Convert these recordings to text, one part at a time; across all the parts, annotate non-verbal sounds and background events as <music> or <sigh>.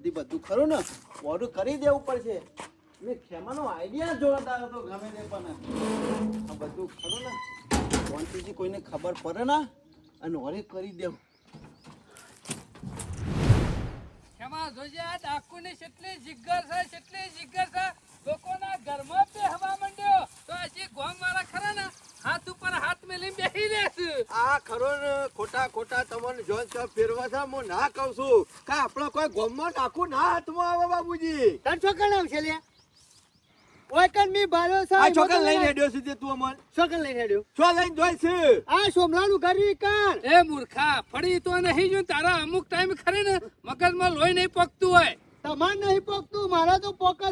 જલ્દી બધું ખરું ને? ઓર્ડર કરી દેવું પડશે. મેં ખેમાનો આઈડિયા જોડતા હતો ગમે તે પણ આ બધું ખરું ને? ક્વોન્ટિટી કોઈને ખબર પડે ના, અને વળી કરી દેવું. ખેમા, જોજે આ ડાકુની કેટલી જિગ્ગર છે, કેટલી જિગ્ગર છે લોકોના ઘરમાં બેહવા માંડ્યો તો હજી ગોમ વાળા ખરા ને હાથ ઉપર હાથ મેલી બેહી રહેશે આ ખરો ને ખોટા ખોટા તમને જોન છો ફેરવા છે હું ના કહું છું. કે આપણે કોઈ ગોમમાં નાખું ના હાથમાં આવે બાબુજી તને છોકરા નામ છે લે. ઓય કન મી ભાર્યો સા આ છોકરા લઈને હેડ્યો છે તે તું અમન છોકરા લઈને હેડ્યો. છો લઈને જોઈ છે. આ સોમલાનું ઘર ઈ કાન એ મૂર્ખા ફળી તો નહીં જો તારા અમુક ટાઈમ ખરે ને મગજમાં લોહી નહીં પકતું હોય. તમાર નહીં પોકતું મારા તો પોકે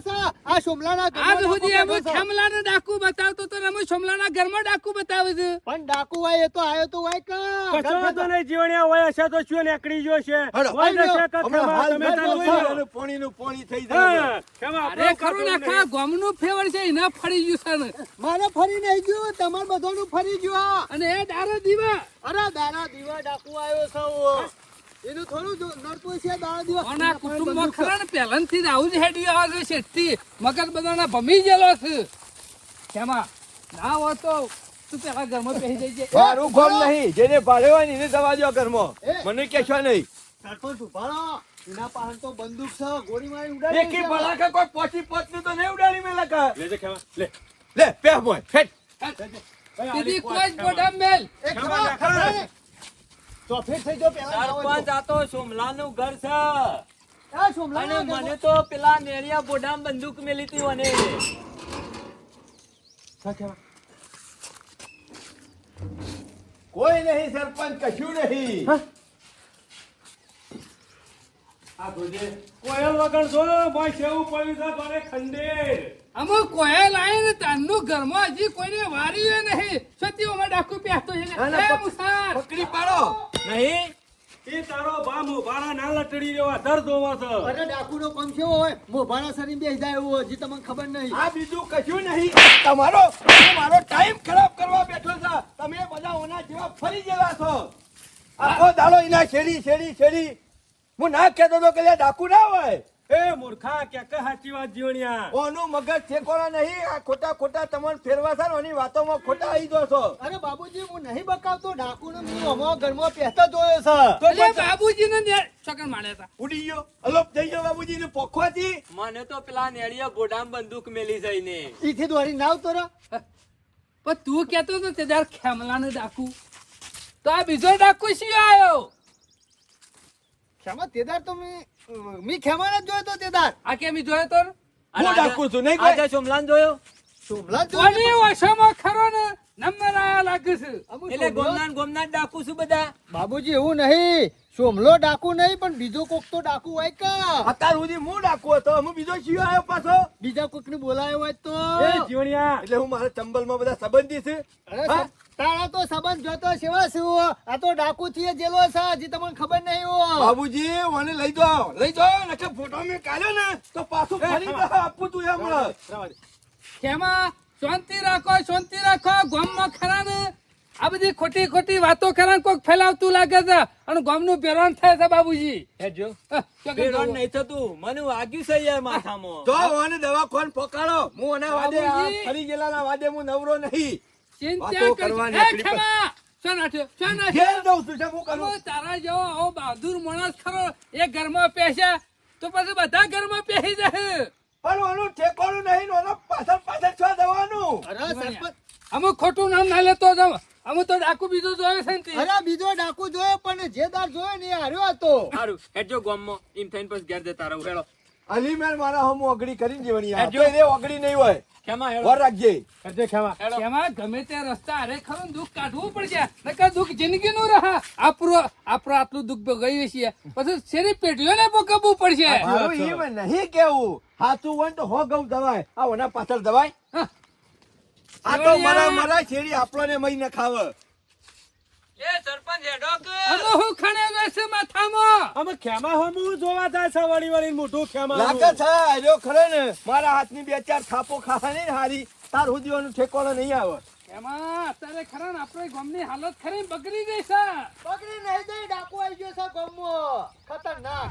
આ. સોમલાના આજ સુધી અમે કર્યો ડાકુ બતાવતો તો અમે સોમલાના ઘરમાં ડાકુ બતાવે છે પણ ડાકુ હોય એ તો આયો તો હોય કા કશો તો નહીં, જીવણ્યા હોય હશે તો શું નીકળી ગયો છે? હોય ખેમા, હાલ તમે તો પાણી પાણીનું પાણી થઈ જાય. અરે ખરું ને આખા ગામનું ફેવર છે એના ફરી ગયું છે મારે ફરી નહીં ગયું તમાર બધાનું ફરી ગયું અને એ દારો દીવા. અરે દારા દીવા ડાકુ આવ્યો છે ઓ. એનું થોડું જો નડતું છે દાડા દીવા કોના કુટુંબમાં ખરા ને પહેલાંથી જ આવું જ હેડ્યું આવે છે શેઠથી. મગજ બધાના ભમી ગયેલો છે કેમાં ના હોય તો તું પેલા ઘરમાં બેસી જજે મારું ગોમ નહીં જેને ભાડે હોય ને એને દવા ઘરમાં. મને કહેશો નહીં સરપંચ ઊભા રહો. એના પાસે તો બંદૂક છે ગોળી મારી ઉડાડી એકી. ભલાકા કોઈ પોચી પોચનું તો નહીં ઉડાડી મેલા કા લેજે ખેમા, લે. લે પે મોય ફેટ દીદી કોઈ જ ગોડામ મેલ એ ખરા, ખરા થઈ જાઓ પહેલા સરપંચ આ તો સોમલાનું ઘર છે. અને મને તો પેલા નેરિયા બોડામ બંદૂક મેલી હતી મને કોઈ નહીં સરપંચ કશું નહીં. કોયલ વગર જો ભાઈ કેવું પડ્યું છે તારે ખંડેર અમે કોયલ આવીને ને તારનું ઘરમાં હજી કોઈને વાર્યું નહીં. સતી અમે ડાકુ પહેરતો છે પકડી પાડો. નહીં? એ તારો બા મોભારા ના લટડી રહ્યો અધર ધોવા છે. અરે ડાકુનો કોમ કેવો હોય? શરીર બેસી જાય એવું હજી તમને ખબર નહીં. આ બીજું કશું નહીં. તમારો મારો ટાઈમ ખરાબ કરવા બેઠો છે. તમે બધા ઓના જેવા ફરી ગયેલા છો. આખો દાડો એના શેરી શેરી શેરી. હું ના કહેતો તો કે ડાકુ ના હોય. એ મૂર્ખા કે કે સાચી વાત જીવણિયા? ઓનું મગજ ઠેકોણા નહીં. આ ખોટા ખોટા તમને ફેરવા છે ઓની વાતોમાં ખોટા આવી જો છો અરે બાબુજી હું નહીં બકાવતો. ડાકુનો મેં અમારા ઘરમાં પહેતો જોયો છે. તો પછી બાબુજીને ને સકન માર્યા હતા. ઉડી ગયો. અલોપ થઈ ગયો બાબુજી ને પોખવાથી. મને તો પેલા નેરિયા ગોડામ બંદૂક મેલી જઈને ઈથી દોરી ના આવતો રે પણ તું કેતો તો તે દાર ખેમલાને ડાકુ. તો આ બીજો ડાકુ શી આવ્યો? ખેમા તેદાર તો મી મી ખેમાન જ જોયો તો તેદાર. આ કેમ ઈ જોયો તો હું ડાકુ છું નહીં કોઈ? આજે સોમલાન જોયો? સોમલાન જોયો કોની ઓછામાં ખરો ને? નંબર આયા લાગે છે. એટલે ગોમનાન ગોમના ગોમના ડાકુ છું બધા. બાબુજી એવું નહીં. સોમલો ડાકુ નહીં પણ બીજો કોક તો ડાકુ હોય કા? અત્યાર સુધી હું ડાકુ હતો હું બીજો શિયો આવ્યો પાછો. બીજા કોક ને બોલાયો હોય તો? એ જીવણિયા એટલે હું મારા ચંબલમાં બધા સંબંધી છે? તારા તો સંબંધ જોતો સેવા શું? આ તો ડાકુ થી જેલો છે હજી તમને ખબર નહીં હો. બાબુજી મને લઈ જાઓ લઈ જાઓ નકે ફોટો મે કાઢ્યો ને તો પાછું ફરી દો આપું તું એમ. કેમાં? શાંતિ રાખો શાંતિ રાખો ગામમાં ખરા ને? આ બધી ખોટી ખોટી વાતો ખરા ને કોક ફેલાવતું લાગે છે. અને ગામનું પેરણ થાય છે બાબુજી. હે હા, શું કહે ભેડો છે? નહીં થતું. મને વાગ્યું છે યાર માથામાં. જો ઓને દવા કોણ પકડો. હું અને વાદે ફરી ગયેલા વાદે હું નવરો નહીં. ચિંતા કરવા એ તારા જેવો આવો બહાદુર માણસ ખરો એ ઘરમાં પેસ્યા તો પછી બધા ઘરમાં પેસી જશે. પણ ઓનું ઠેકોણું નહીં ઓનો પાછળ પાછળ છો દવાનું અરે સરપંચ. અમુક ખોટું નામ ના લેતો જાવ. અમે તો ડાકુ બીજું જોયો છે ને અરે બીજો ડાકુ જોયો પણ જે દાર જોયો ને એ હાર્યો હતો. સારું હેડજો ગામમાં. એમ થઈને પછી ઘેર જતા રહું. હેડો અલીમેર મારા હમ ઓગળી કરીને જીવણી આ. તો ઓગળી નહીં હોય. કેમાં વર હેડો રાખજે. કરજે ખેમા. હેડો એમાં ગમે તે રસ્તા અરે ખરું ને દુઃખ કાઢવું પડશે નકર દુઃખ જિંદગી નું રહે. આપણું આપણું આટલું દુઃખ ભોગવીએ છીએ. પછી શેરી પેઢીઓને ભોગવવું પડશે. મારું એમ નહીં કેવું. હાચું હોય તો હો ગઉ દવાય. આ ઓના પાછળ દવાય. હા. આ તો મારા મરા શેરી આપણને મહી ન ખાવ. આનો હું ખણે રહેશે માથામાં? અમે ખેમા હમું જોવા જાય છે વળી વળી મોટું ખેમા લાગે છે ખરો ને. મારા હાથની બે ચાર થાપો ખાવા નહીં હારી. તાર સુધીઓનું ઠેકોણો નહીં આવે એમાં અત્યારે ખરા ને આપણે ગામની હાલત ખરી બગડી ગઈ છે. પકડી નહીં જઈ ડાકુ આવી ગયો છે ગામમાં. ખતરનાક.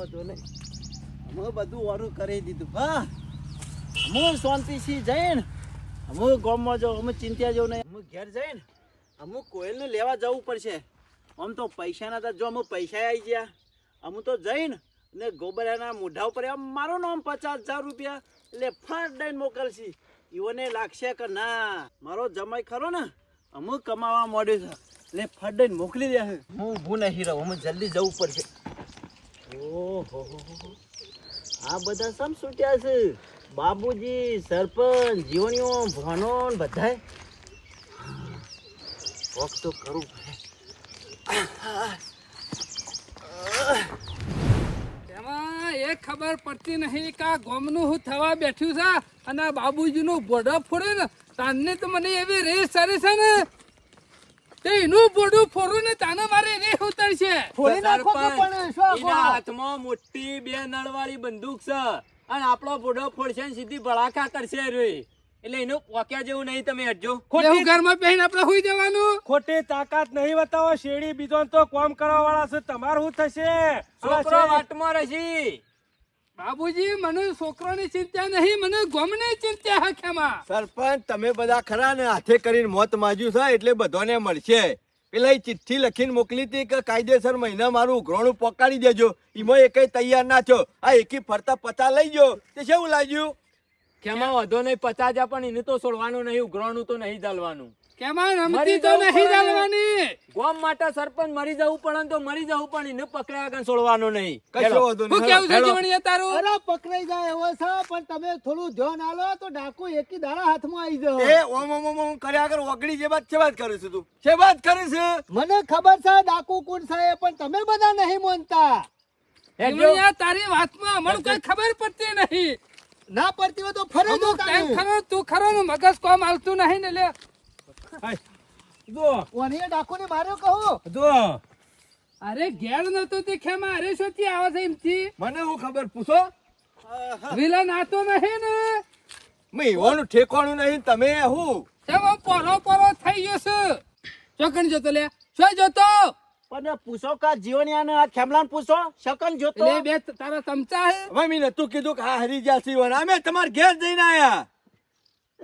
વધુ નહીં. અમે બધું ઓરું કરી દીધું. હા શાંતિ શાંતિથી જઈને, અમે ગામમાં જાઉં અમે ચિંતા જવું નહીં. અમે ઘેર જઈને અમુક કોયલને લેવા જવું પડશે. આમ તો પૈસાના જો અમુક પૈસા આવી ગયા. અમુક તો જઈને ને ગોબરાના મોઢા ઉપર આમ મારું નામ પચાસ હજાર રૂપિયા એટલે ફાટ દઈને મોકલશી. ઈવોને લાગશે કે ના, મારો જમાઈ ખરો ને અમુક કમાવા માંડ્યું છે. એટલે ફટ દઈને મોકલી દે હું ઊભું નહીં રહું, અમે જલ્દી જવું પડશે. ઓહો. આ બધા સમ છૂટ્યા છે? બાબુજી સરપંચ જીવણીઓ ભણો બધાય? વોક તો કરું. એમાં એ ખબર પડતી નહીં કે આ ગોમનું હું થવા બેઠું છે અને આ બાબુજીનું બોડો ફોડ્યું ને તાને તો મને એવી રેસ ચડી છે ને. તે એનું બોડું ફોરું ને તાને મારે રેસ ઉતરશે ફોડી નાખો પણ શું એના હાથમાં મોટી બે નળવાળી બંદૂક છે. અને આપણો બોડો ફોડશે ને સીધી ભડાકા કરશે રે. એટલે એનું પોક્યા જેવું નહીં તમે હટજો. ખોટી ઘરમાં બેહીને આપણે હુઈ જવાનું. ખોટી તાકાત નહીં બતાવો. શેરડી બીજો તો કોમ કરવા વાળા છે. તમારું શું થશે? છોકરો વાટમાં રહેશે. બાબુજી મને છોકરાની ચિંતા નહીં મને ગમની ચિંતા હે ખેમા. સરપંચ તમે બધા ખરા ને હાથે કરીને મોત માજ્યું છે એટલે બધાને મળશે. પેલા એ ચિઠ્ઠી લખીને મોકલી હતી કે કાયદેસર મહિના મારું ઉઘરોણું પોકાડી દેજો. એમાં એકેય તૈયાર ના થયો. આ એકી ફરતા પતા લઈ ગયો. તે કેવું લાગ્યું? કેમાં વધો નહીં પતા જા પણ એને તો છોડવાનું નહીં ઉઘરોણું તો નહીં ચાલવાનું. કેમાં રમતી તો નહીં. ચાલવાની ગોમ માટે સરપંચ મરી જવું પડે તો મરી જવું પણ એને પકડ્યા આગળ છોડવાનો નહીં. કશો વધુ હું કેવું છે. જીવણીએ તારું? અરે પકડાઈ જાય એવો છે પણ તમે થોડું ધ્યાન આલો તો ડાકુ એકી દાડા હાથમાં આવી એ જાય ઓમ ઓમ ઓમ ઓમ કર્યા આગળ ઓગળી જે વાત છે વાત કરે છે તું. છે વાત કરે છે મને ખબર છે ડાકુ કોણ છે પણ તમે બધા નહીં માનતા. જીવણીયા, તારી વાતમાં અમારું કઈ ખબર પડતી નહીં. ના પડતી હોય તો ફરે અમુક ખરો તું ખરો મગજ કોમ હાલતું નહીં ને લે. જો ઓને ડાકુને માર્યો કહું. જો. અરે ઘેર નતો તે ખેમા. અરે શું થી આવે છે એમથી મને હું ખબર પૂછો? વિલન આતો નહીં ને. મેં એવાનું ઠેકાણું નહીં તમે હું? કેમ આમ પોરો પોરો થઈ ગયો છે. ચોકન જોતો લે. શું જોતો? પણ પૂછો કા જીવનિયાને આ ખેમલાને પૂછો? શકન જોતો? લે બે તારા ચમચા હે. હવે મેં નતું કીધું કે આ હરી ગયા છીએ અમે તમારા ઘેર જઈને આયા.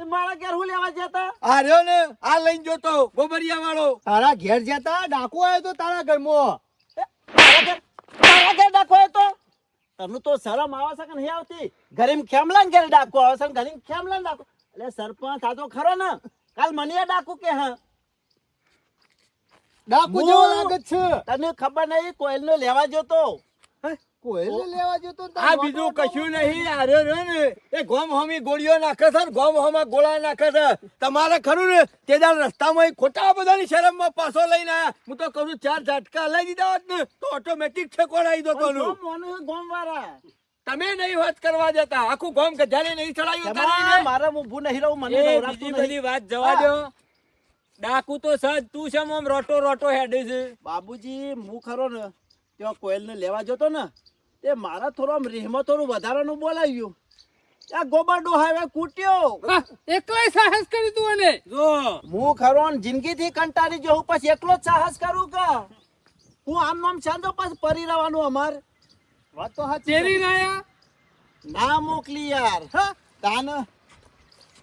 મારા ઘેર હું લેવા જતા? આ રહ્યો ને આ લઈને જોતો ગોબરિયા વાળો તારા ઘેર જતા? ડાકુ આવ્યો તો તારા ઘરમાં તારા ઘેર ડાકુ આવ્યો તો? તને તો શરમ આવે છે કે નહીં આવતી? ઘરે ખેમલાને ઘેર ડાકુ આવે છે ઘરે ખેમલાને ડાકુ? એટલે સરપંચ આ તો ખરો ને. કાલ મને ડાકુ કે હા. ડાકુ જેવો લાગે છે. તને ખબર નહીં કોયલને લેવા જતો. લેવા જતો આ બીજું કશું નહીં આરે રહ્યો ને. એ ગોમ હોમી ગોળીઓ નાખે છે ગોમ હોમા ગોળા નાખે છે. તમારે ખરું ને તે દાડ રસ્તામાં ખોટા બધાની શરમમાં પાછો લઈને આયા. હું તો કહું ચાર ઝટકા લઈ દીધા હોત ને તો ઓટોમેટિક ઠેકોડાઈ દો કોનું ગોમ વાળા? તમે નહીં વાત કરવા દેતા. આખું ગોમ ગધારે નહીં ચડાયું તારે મારા મારે ભૂ નહીં રહું મને બીજી બધી વાત જવા દો. ડાકુ તો સજ તું છે આમ રોટો રોટો હેડે છે. બાબુજી હું ખરો ને ત્યાં કોયલને લેવા જતો ને તે મારા થોડો આમ રીહમાં થોડું વધારાનું બોલાવ્યું. આ ગોબરડો હાઈવે કૂટ્યો. એકલાય સાહસ કરી તું અને? જો હું ખરો જિંદગીથી કંટાળી જો હું પછી એકલો જ સાહસ કરું કે? હું આમ નામ ચાંદો પછી પરી રહેવાનું અમાર? વાત તો હા ચેરી નાયા ના મોકલી યાર. હા? તાન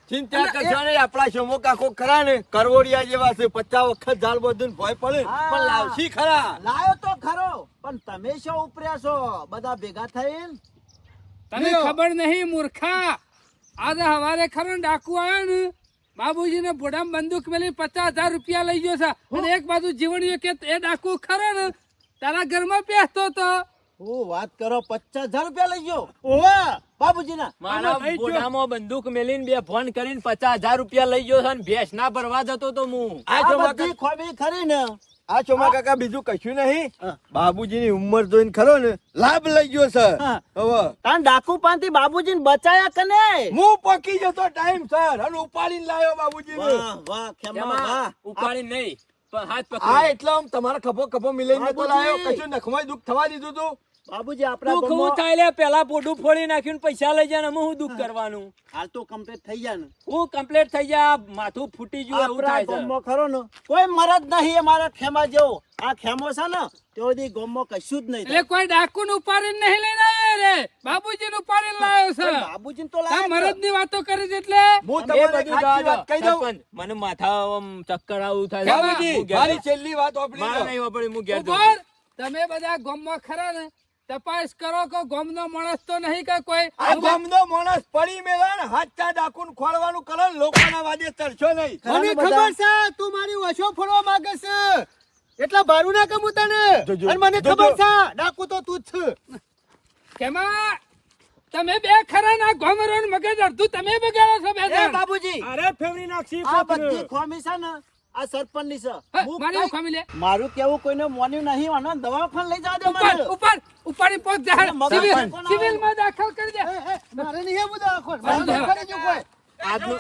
ચિંતા કરશો ને આપણા શમો કાકો ખરા ને કરવોડિયા જેવા છે પચાસ વખત ઝાલ બધું ભય પડે. પણ લાવશી ખરા. લાયો તો ખરો પણ તમે શું ઉપર્યા છો? બધા ભેગા થઈ તને ખબર નહીં મૂર્ખા? આજે હવારે ખરો ને ડાકુ આવ્યો ને બાબુજીને બોડામાં બંદૂક મેલી પચાસ હજાર રૂપિયા લઈ ગયો છે. અને એક બાજુ જીવણીઓ કે એ ડાકુ ખરો ને તારા ઘરમાં બેસતો તો. હું વાત કરો પચાસ હજાર રૂપિયા લઈ ગયો. ઓવા! બાબુજી ના મારા બોડામાં બંદૂક મેલીને બે ફોન કરીને પચાસ હજાર રૂપિયા લઈ ગયો છે ભેંસ ના ભરવા જતો તો હું. આ આ બધી ખોબી ખરી ને. આ ચોમા કાકા બીજું કશું નહીં. બાબુજીની ઉંમર જોઈને ખરો ને લાભ લઈ ગયો સર. હવે. તાન ડાકુ ને બાબુજીને બચાયા કને હું પકી જતો ટાઈમ સર. અને ઉપાડીને લાવ્યો બાબુજી વાહ વાહ ખેમા વાહ. ઉપાડી નહીં. પણ હાથ આ એટલે આમ તમારા ખભો ખભો મિલાઈને તો લાયો. કશું નખમાય દુઃખ થવા દીધું તું. બાબુજી આપણા દુઃખ હું થાય લે? પેલા પોડું ફોડી નાખ્યું પૈસા લઈ જાય ને હું દુઃખ કરવાનું? હાલ તો કમ્પ્લીટ થઈ જાય ને. હું કમ્પ્લીટ થઈ જાય માથું ફૂટી ગયું એવું થાય છે. ખરો ને. કોઈ મરદ નહીં અમારા ખેમા જેવો. આ ખેમો છે ને તે દી ગોમમાં કશું જ નહીં એટલે કોઈ ડાકુ ને ઉપાડીને નહીં લઈને રે બાબુજી નું પાણી લાવ્યો છે. બાબુજી તો આ મરદની વાતો કરી છે એટલે? હું તમને સાચી વાત કહી દઉં. મને માથા ચક્કર આવું થાય બાબુજી મારી છેલ્લી વાત ઓપડી મારે નહીં ઓપડી હું ઘેર તમે બધા ગામમાં ખરા ને? તપાસ કરો કે ગામનો માણસ તો નહીં કે કોઈ? આ ગામનો માણસ પડી મેલા ને હાથા ડાકુન ખોળવાનું કરો ને લોકોના વાદે તરશો નહીં. મને ખબર છે તું મારી ઓછો ફોડવા માંગે છે. એટલા ભારું ના કમું તને? અને મને ખબર છે ડાકુ તો તું જ છે. કેમાં? તમે બે ખરા ના ગોમરો મગજ અડધું તમે બગાડો છો બે બાબુજી! અરે ફેવરી નાખશી આ બધી ખોમી છે ને આ સરપંચની છે મારી મારું કેવું કોઈને મોન્યું નહીં આનો દવાખાને લઈ જાજો ઉપર મને. ઉપર ઉપાડી પોક જાહેર. સિવિલમાં દાખલ કરી દે. મારે નહીં આવું દવાખાને. મારું મારે કરી જો કોઈ આજનો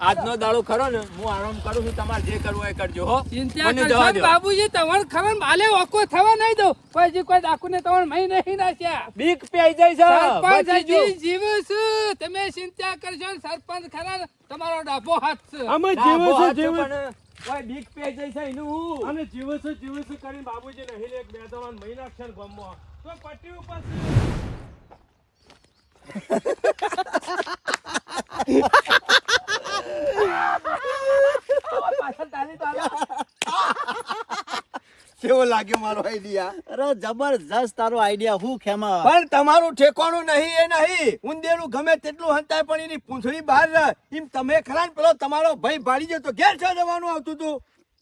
આજનો દાડો ખરો ને હું આરામ કરું છું તમારે જે કરવું હોય એ કરજો હો. ચિંતા કરશો બાબુજી તમારે ખબર માલે ઓકો થવા નહીં દો પછી કોઈ ડાકુને તમાર મહી નહીં નાખ્યા બીક પેઈ જાય છે સરપંચ બચી જીવું છું. તમે ચિંતા કરશો ને સરપંચ ખરા તમારો ડાબો હાથ છે. અમે જીવું છું જીવે. પણ કોઈ બીક પેઈ જાય છે એનું. હું. અને જીવું છું જીવું છું કરીને બાબુજી નહીં લે એક બે ત્રણ મહિના છે ને ગામમાં તો પટ્ટી ઉપર <laughs> કેવો લાગ્યો મારો આઈડિયા અરે જબરજસ્ત તારો આઈડિયા હું ખેમા. પણ તમારું ઠેકાણું નહીં એ નહીં. ઉંદેરું ગમે તેટલું હંતાય પણ એની પૂંછડી બહાર રહે. એમ તમે ખરા ને પેલો તમારો ભાઈ ભાડી જતો ઘેર છે જવાનું આવતું હતું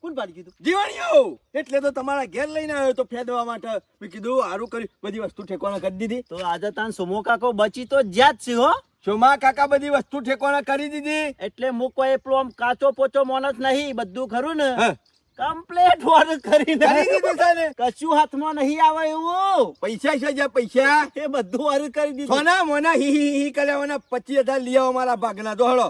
કોણ પાડી કીધું જીવણીઓ એટલે તો તમારા ઘેર લઈને આવ્યો તો ફેદવા માટે. મેં કીધું સારું કર્યું. બધી વસ્તુ ઠેકાણા કરી દીધી. તો આજે તાન સુમો કાકો બચી તો જ્યાં જ છે હો. શોમા કાકા બધી વસ્તુ ઠેકાણા કરી દીધી? એટલે મૂકો એટલો આમ કાચો પોચો માણસ નહીં બધું ખરું ને? કમ્પ્લેટ વર્ક કરી દીધું છે ને? કશું હાથમાં નહીં આવે એવું. પૈસા છે જ્યાં પૈસા. એ બધું વર્ક કરી દીધું. સોના મોના હી હી હી કર્યા પચીસ હજાર લઈ આવો મારા ભાગના દોડો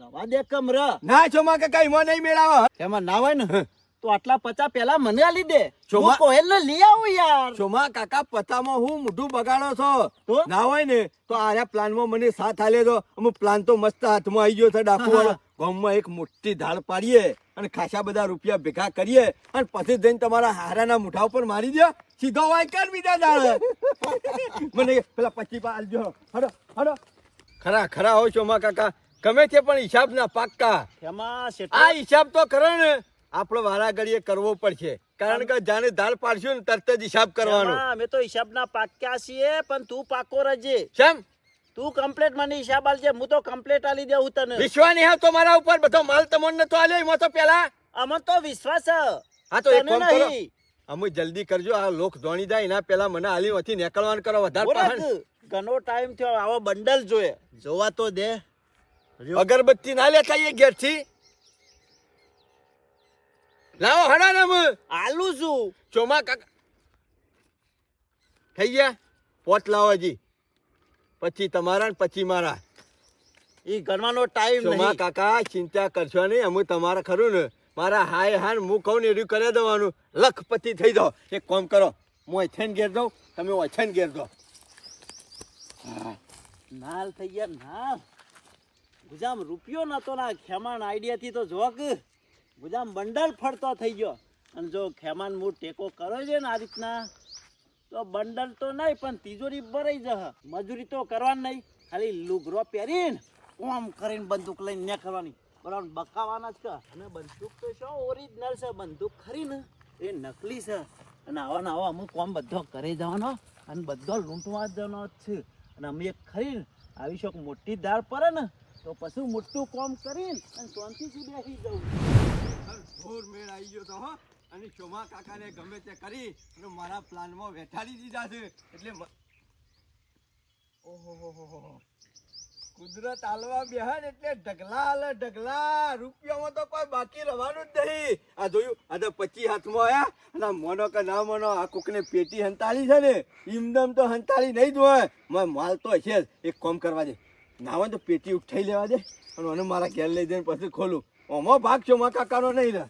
દવા દે કમ ર ના શોમા કાકા એમાં નહીં મેળાવા. એમાં ના હોય ને? તો આટલા પચા પેલા મને આલી દે. ચોમા- હું કોયલને લઈ આવું યાર. ચોમા કાકા પતામાં હું મોઢું બગાડો છો? તો? ના હોય ને તો આર્યા પ્લાનમાં મને સાથ આલે તો. અમુક પ્લાન તો મસ્ત હાથમાં આવી ગયો છે ડાકુ ગામમાં એક મોટી ધાડ પાડીએ અને ખાસા બધા રૂપિયા ભેગા કરીએ અને પછી જઈને તમારા હારાના મુઠા ઉપર મારી દો સીધો વાય કર બીજા દાડે <laughs> મને પેલા પચી પા આલજો હડો હડો. ખરા ખરા હો ચોમા કાકા. ગમે તે પણ હિસાબ ના પાક્કા. એમાં આ હિસાબ તો કરો ને. આપણો વારા ઘડીએ કરવો પડશે. કારણ કે જાણે ધાર પાડશું ને તરત જ હિસાબ કરવાનો. અમે તો હિસાબના પાક્યા છીએ પણ તું પાકો રહેજે શેમ? તું કમ્પ્લેટ મને હિસાબ આલજે હું તો કમ્પ્લેટ આલી દેવું તને. વિશ્વાસ નહીં તો મારા ઉપર બધો માલ તમને તો આલ્યો એમાં તો પેલા? અમને તો વિશ્વાસ હા. તો એક કામ કરો. અમે જલ્દી કરજો આ લોક ધોણી જાય એના પેલા મને આલી માંથી નીકળવાનું કરો વધારે પાહન. ઘણો ટાઈમ થયો આવો બંડલ જોઈએ જોવા તો દે. અગરબત્તી ના લેતા આવીએ ઘેરથી? લાવો હડા ને આલુ છું. ચોમા કાકા. થઈ ગયા? પોટ લાવો હજી. પછી તમારા ને પછી મારા. એ ગણવાનો ટાઈમ ચોમા કાકા ચિંતા કરશો નહીં. અમે તમારે ખરું ને. મારા હાય હાન હું કહું ને એડ્યું કરી દેવાનું. લખપતિ થઈ જાઓ. એક કામ કરો. હું ઓછેન ઘેર જાઉં. તમે ઓછેન ઘેર જાઓ. નાલ થઈ ગયા નાલ. ગુજામ રૂપિયો નતો ના ખેમાણ આઈડિયા થી તો જોક ગુજામ બંડલ ફરતો થઈ ગયો. અને જો ખેમાન મૂળ ટેકો કરો છે ને આ રીતના, તો બંડલ તો નહીં, પણ તિજોરી ભરાઈ જશે. મજૂરી તો કરવાની નહીં. ખાલી લુગરો પહેરીને ઓમ કરીને બંદૂક લઈને ને કરવાની બરાબર, બકાવાના જ કે. અને બંદૂક તો શું ઓરિજિનલ છે? બંદૂક ખરી ને? એ નકલી છે. અને આવા આવા અમુક કોમ બધો કરી જવાનો અને બધો લૂંટવા જવાનો જ છે. અને અમે એક ખરી આવી શોક મોટી દાળ પડે ને, તો પછી મોટું કોમ કરીને અને શાંતિથી બેસી જવું જોર મેળ આવી ગયો તો, હો. અને ચોમા કાકાને ગમે તે કરી, અને મારા પ્લાનમાં બેઠાડી દીધા છે. એટલે ઓહો કુદરત હાલવા બેહન એટલે ઢગલા હાલે ઢગલા. રૂપિયામાં તો કોઈ બાકી રહેવાનું જ નહીં. આ જોયું, આ તો પચી હાથમાં આવ્યા અને મોનો કે ના મોનો, આ કોકને પેટી હંતાળી છે ને ઇમદમ તો હંતાળી નહીં જ મારે માલ તો હશે જ. એક કામ કરવા દે. ના હોય તો પેટી ઉઠાઈ લેવા દે. અને મને મારા ઘેર લઈ જઈને પછી ખોલું. ઓમો ભાગ છો મા કાકાનો નહીં ને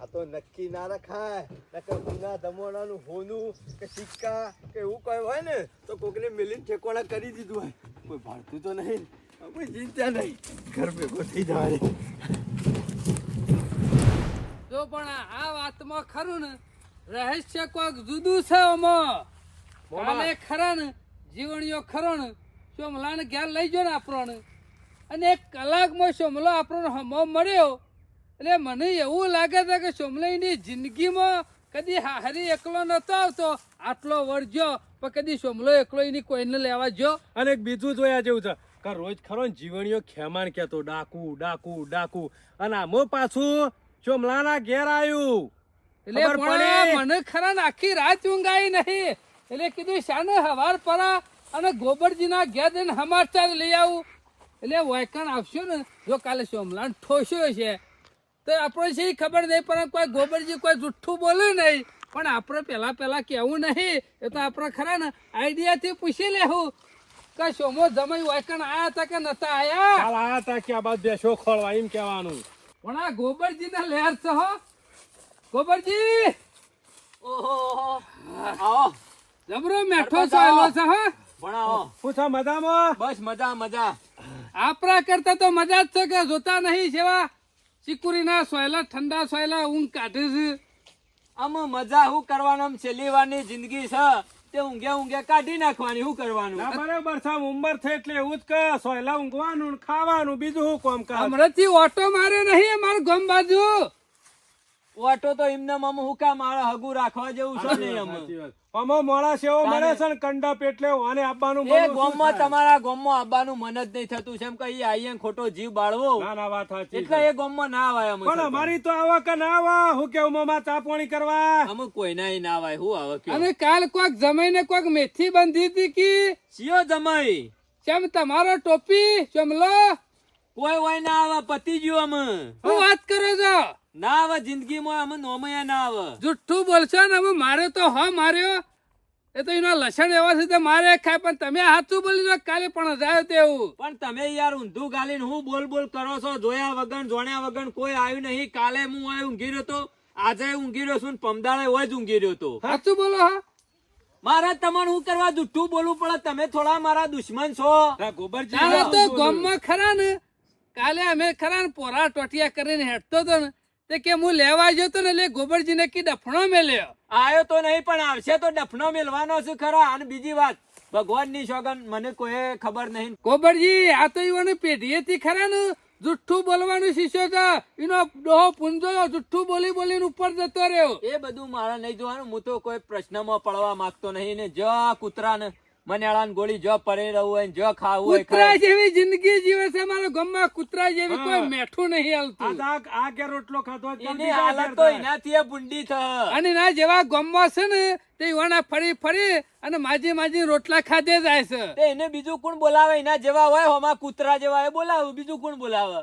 આ તો નક્કી ના રખાય. નકર ગુના ધમોણાનું હોનું કે સિક્કા કે એવું કઈ હોય ને તો કોકને મિલીન ઠેકોડા કરી દીધું હોય. કોઈ ભાડતું તો નહીં કોઈ ચિંતા નહીં. ઘર ભેગો થઈ જવાની જો પણ આ- વાતમાં ખરું ને રહસ્ય કોઈક જુદું છે આમાં કાલે ખરા ને જીવણીઓ ખરણ સોમલાને ઘેર લઈ ગયો ને આપણને. અને એક કલાકમાં સોમલો આપણો હમો મળ્યો. એટલે મને એવું લાગે છે કે સોમલાઈની જિંદગીમાં કદી હારી એકલો નતો આવતો. આટલો વળજો પણ કદી સોમલો એકલો એની કોઈને લેવા જો. અને એક બીજું જોયા જેવું છે કે રોજ ખરો જીવણીઓ ખેમાણ કહેતો ડાકુ ડાકુ ડાકુ. અને આમો પાછું શોમલાના ઘેર આવ્યું એટલે? મને ખરા આખી રાત ઊંઘાઈ નહીં. એટલે કીધું શાને હવાર પરા અને ગોબરજીના ઘેર જઈને સમાચાર લઈ આવું. એટલે વાયકાણ આવશો ને જો કાલે સોમલાન ઠોસ્યો છે. તો આપણે છે ખબર નહીં પણ કોઈ ગોબરજી કોઈ જુઠ્ઠું બોલે નહીં. પણ આપણે પહેલાં પહેલાં કેવું નહીં. એ તો આપણે ખરા ને આઈડિયાથી પૂછી લેવું. કે સોમો જમાઈ વાયકણ આયા હતા કે નતા આયા? કાલ આયા હતા કે આ બાદ બેસો ખોળવા એમ કહેવાનું. પણ આ ગોબરજીના લહેર છો હો. ગોબરજી! ઓહો આવો. જબરો મેઠો ચાલ્યો છે હા? ભણાવો. પૂછા મજામાં? બસ મજા મજા. આપણા કરતા તો મજા જ છે કે જોતા નહીં જેવા ચીકુરીના સોયલા ઠંડા સોયલા ઊંઘ કાઢે છે. આમ મજા શું કરવાનું આમ છેલ્લી વારની જિંદગી છે. તે ઊંઘે ઊંઘે કાઢી નાખવાની શું કરવાનું? બરાબર છે ઉંમર થઈ એટલે એવું જ કે સોયલા ઊંઘવાનું ખાવાનું બીજું શું કોમ કર હમણાંથી ઓટો મારે નહીં મારું ગમ બાજુ. ઓટો તો એમને મમ હુકા મારા હગુ રાખવા જેવું છે નહીં અમે મોડા સેવો મળે છે ને કંડપ એટલે વાને આપવાનું એ ગોમમાં તમારા ગોમમાં આવવાનું મન જ નહીં થતું છે એમ કે ઈ ખોટો જીવ બાળવો. ના ના વાત સાચી એટલે એ ગોમમાં ના આવાય અમે પણ અમારી તો આવા કે ના આવા? હું કેવું મામા ચા પાણી કરવા? અમે કોઈના ના આવાય. હું આવે કે અને કાલ કોઈક જમાઈને કોઈક મેથી બંધી હતી કી? સિયો જમાઈ? ચમ તમારો ટોપી? ચમલો કોઈ હોય ના આવે પતી ગયું અમે હું વાત કરો છો? ના આવે જિંદગીમાં અમે નોમયા ના આવે. જુઠ્ઠું બોલશો ને અમે મારે તો હ માર્યો. એ તો એના લસણ એવા છે તે મારે ખાય પણ તમે હાથું બોલી દો કાલે પણ જાય તેવું પણ તમે યાર ઊંધું ગાલીને હું બોલ બોલ કરો છો? જોયા વગર જોણ્યા વગર કોઈ આવ્યું નહીં. કાલે હું આ ઊંઘી રહ્યો તો આજે ઊંઘી રહ્યો છું પમદાળે હોય જ ઊંઘી રહ્યો તો. હાથું બોલો હા. મારા તમારે હું કરવા જુઠ્ઠું બોલવું પડે? તમે થોડા મારા દુશ્મન છો. ગોબર ગોબરજી તો બોલું. ખરા ને? કાલે અમે ખરા ને પોરા ટોટિયા કરીને હેઠતો હતો ને તે કે હું લેવા જતો તો ને એટલે ગોબરજીને કી ડફણો મેલ્યો. આયો તો નહીં પણ આવશે તો ડફણો મેલવાનો છે ખરા? અને બીજી વાત ભગવાનની સોગન મને કોઈ ખબર નહીં. ગોબરજી આ તો ઈવોને પેઢીએથી ખરા ને જુઠ્ઠું બોલવાનું શીખ્યો છે એનો ડોહો પૂંજો જુઠ્ઠું બોલી બોલીને ઉપર જતો રહ્યો. એ બધું મારે નહીં જોવાનું હું તો કોઈ પ્રશ્નમાં પડવા માંગતો નહીં ને જ કૂતરા ને મનેળા ગોળી જો પડે રહું હોય જો ખાવું હોય કૂતરા. જેવી જિંદગી જીવે છે મારા ગામમાં કૂતરા જેવી કોઈ મેઠું નહીં હાલતું. આ- આ ઘેર રોટલો ખાતો એની હાલત તો એનાથી એ બુંડી થ અને ના જેવા ગામમાં છે ને તે ઈવાના ફરી ફરી અને માજી માજી રોટલા ખાધે જાય છે. એને બીજું કોણ બોલાવે? એના જેવા હોય હોમાં કૂતરા જેવા એ બોલાવે બીજું કોણ બોલાવે?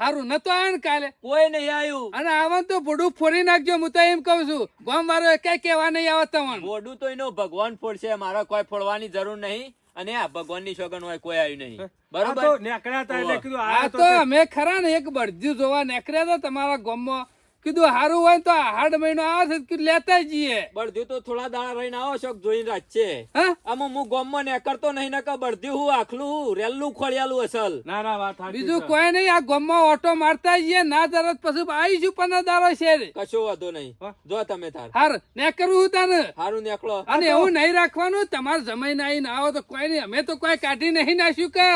હારું નતો આવ્યો ને કાલે? કોઈ નહીં આવ્યું. અને આવન તો ભોડું ફોડી નાખજો હું તો એમ કહું છું. ગામ મારો કઈ કેવા નહીં આવે તમને. ભોડું તો એનો ભગવાન ફોડશે મારે કોઈ ફોડવાની જરૂર નહીં. અને આ ભગવાનની સોગન હોય કોઈ આવ્યું નહીં. બરોબર? તો હતા એટલે કીધું આ તો અમે ખરા ને એક બળદ્યું જોવા નીકળ્યા હતા તમારા ગામમાં. કીધું હારું હોય તો હાડ મહિનો આવે છે લેતા જઈએ. બળદ્યું તો થોડા દાડા રહીને આવો શોખ જોઈને રાખશે આમાં હું ગોમમાં નેકરતો નહીં નકર બળદ્યું હું આખલું રેલું ખોળિયાલું અસલ. ના ના વાત બીજું કોઈ નહીં આ ગોમમાં ઓટો મારતા જઈએ ના તરત પછી આવીશું પણ દારો શેર કશો વાંધો નહીં. જો તમે તાર. હાર ને કરવું તને. હારું નેકળો. અને એવું નહીં રાખવાનું તમારે જમાઈ ના આવીને આવો તો કોઈ નહીં અમે તો કોઈ કાઢી નહીં નાખ્યું કે.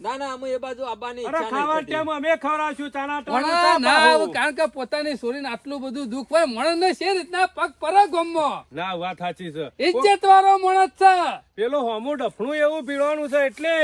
ના ના અમે એ બાજુ આવવાની અરે ખાવા ટાઈમ અમે ખવડાવશું ચાના ટાણે ના કારણ કે પોતાની છોરીને આટલું બધું દુઃખ હોય મણસ ને છે રીતના પગ પર ગમો. ના વાત સાચી છે. ઇજ્જત વાળો મણસ છે. પેલો હોમું ડફણું એવું પીવાનું છે એટલે.